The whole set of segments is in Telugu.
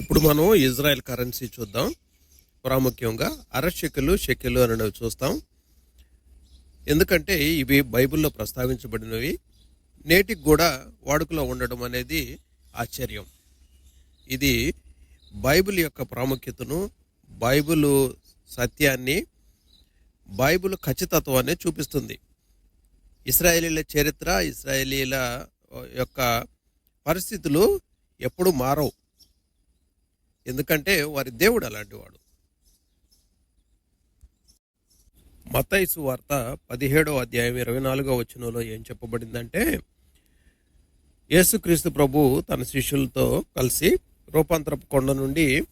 ఇప్పుడు మనం ఇజ్రాయెల్ కరెన్సీ చూద్దాం. ప్రాముఖ్యంగా అర షెకెలు అనేవి చూస్తాం. ఎందుకంటే ఇవి బైబిల్లో ప్రస్తావించబడినవి. నేటికి కూడా వాడుకలో ఉండడం అనేది ఆశ్చర్యం. ఇది బైబిల్ యొక్క ప్రాముఖ్యతను బైబిల్ సత్యాన్ని బైబిల్ ఖచ్చితత్వాన్ని చూపిస్తుంది. ఇస్రాయేలీల చరిత్ర ఇస్రాయేలీల యొక్క పరిస్థితులు ఎప్పుడు మారవు. ఎందుకంటే వారి దేవుడు అలాంటి వాడు. మతైసు వార్త పదిహేడో అధ్యాయం ఇరవై నాలుగో వచనంలో ఏం చెప్పబడిందంటే యేసుక్రీస్తు ప్రభు తన శిష్యులతో కలిసి రూపాంతరపు కొండ నుండి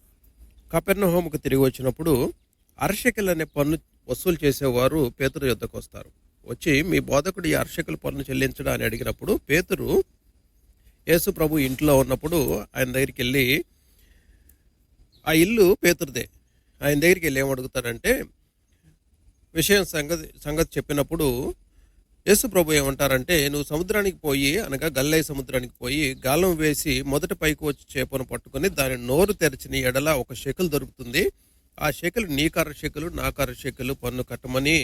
కపెర్నహోముకు తిరిగి వచ్చినప్పుడు అర్షకులు అనే పన్ను వసూలు చేసేవారు పేతురు యుద్ధకు వస్తారు. వచ్చి మీ బోధకుడు ఈ అర్షకుల పన్ను చెల్లించడా? అని అడిగినప్పుడు పేతురు యేసు ప్రభు ఇంట్లో ఉన్నప్పుడు ఆయన దగ్గరికి వెళ్ళి ఆ ఇల్లు పేతురుదే. ఆయన దగ్గరికి వెళ్ళి ఏమడుగుతారంటే విషయం సంగతి సంగతి చెప్పినప్పుడు యేసు ప్రభు ఏమంటారంటే నువ్వు సముద్రానికి పోయి అనగా గల్లై సముద్రానికి పోయి గాలం వేసి మొదట పైకి వచ్చి చేపను పట్టుకొని దాని నోరు తెరిచిన ఎడల ఒక షెకలు దొరుకుతుంది. ఆ షెకలు నీ కర్ర షెకలు నా కర్ర షెకలు పన్ను కట్టమని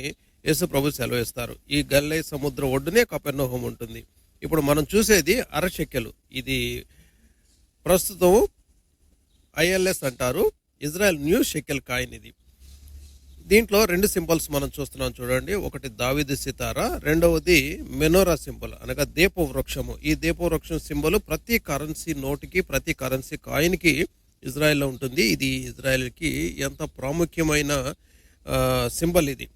యేసు ప్రభు సెలవిస్తారు. ఈ గల్లై సముద్రం ఒడ్డునే కపెర్నహోం ఉంటుంది. ఇప్పుడు మనం చూసేది అరషెకెలు ఇది ప్రస్తుతం ఐఎల్ఎస్ అంటారు. ఇజ్రాయెల్ న్యూ షెకెల్ కాయిన్ ఇది. దీంట్లో రెండు సింబల్స్ మనం చూస్తున్నాం చూడండి. ఒకటి దావిది సితార రెండవది మెనోరా సింబల్. అనగా దీప వృక్షము. ఈ దీప వృక్షం సింబల్ ప్రతి కరెన్సీ నోటుకి ప్రతి కరెన్సీ కాయిన్కి ఇజ్రాయెల్లో ఉంటుంది. ఇది ఇజ్రాయెల్కి ఎంత ప్రాముఖ్యమైన సింబల్ ఇది.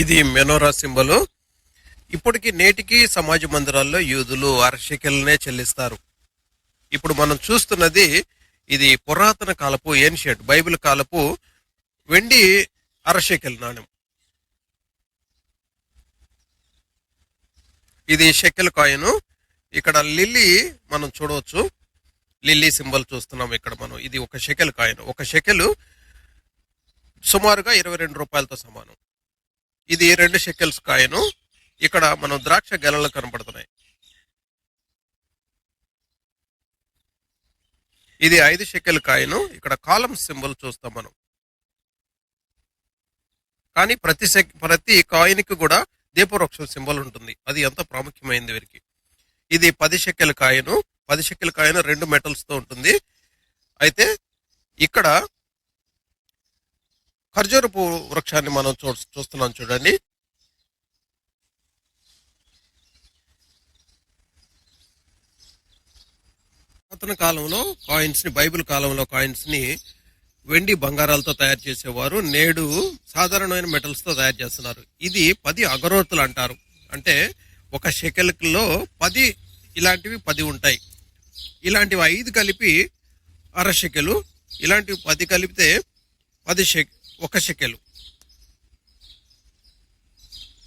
ఇది మెనోరా సింబల్. ఇప్పటికీ నేటికి సమాజ మందిరాల్లో యూదులు అరషికల్నే చెల్లిస్తారు. ఇప్పుడు మనం చూస్తున్నది ఇది పురాతన కాలపు ఏన్షియంట్ బైబిల్ కాలపు వెండి అరషెకెల్ నాణ్యం. ఇది షెకెల్ కాయను. ఇక్కడ లిల్లీ మనం చూడవచ్చు. లిల్లీ సింబల్ చూస్తున్నాం ఇక్కడ మనం. ఇది ఒక షెకెల్ కాయిన్. ఒక షెకెల్ సుమారుగా ఇరవై రెండు రూపాయలతో సమానం. ఇది రెండు షెకెల్స్ కాయను. ఇక్కడ మనం ద్రాక్ష గెలలు కనపడుతున్నాయి. ఇది ఐదు షెకెల్ కాయను. ఇక్కడ కాలం సింబల్ చూస్తాం మనం. కానీ ప్రతి సెక్ ప్రతి కాయిన్కి కూడా దీపవృక్షం సింబల్ ఉంటుంది. అది ఎంత ప్రాముఖ్యమైనది వీరికి. ఇది పది షెకెల్ కాయను. పది షెకెల్ కాయను రెండు మెటల్స్తో ఉంటుంది. అయితే ఇక్కడ ఖర్జూరపు వృక్షాన్ని మనం చూ చూస్తున్నాం చూడండి. పురాతన కాలంలో కాయిన్స్ని బైబిల్ కాలంలో కాయిన్స్ని వెండి బంగారాలతో తయారు చేసేవారు. నేడు సాధారణమైన మెటల్స్తో తయారు చేస్తున్నారు. ఇది పది అగరోతులు అంటారు. అంటే ఒక షెకెల్లో పది ఇలాంటివి పది ఉంటాయి. ఇలాంటివి ఐదు కలిపి అర షెకెలు ఇలాంటివి పది కలిపితే పది షె ఒక షెకెలు.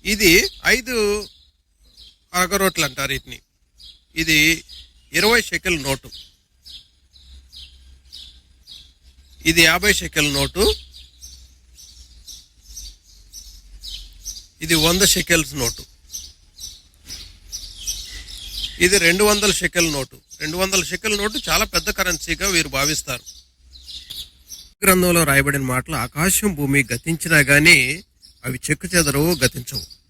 ఇది ఐదు అగరోట్లు అంటారు వీటిని. ఇది ఇరవై షెకెల్ నోటు. ఇది యాభై షెకెల్ నోటు. ఇది వంద షెకెల్స్ నోటు. ఇది రెండు వందల షెకెల్ నోటు. రెండు వందల షెకెల్ నోటు చాలా పెద్ద కరెన్సీగా వీరు భావిస్తారు. గ్రంథంలో రాయబడిన మాటలు ఆకాశం భూమి గతించినా కానీ అవి చెక్కు చెదరవు గతించవు.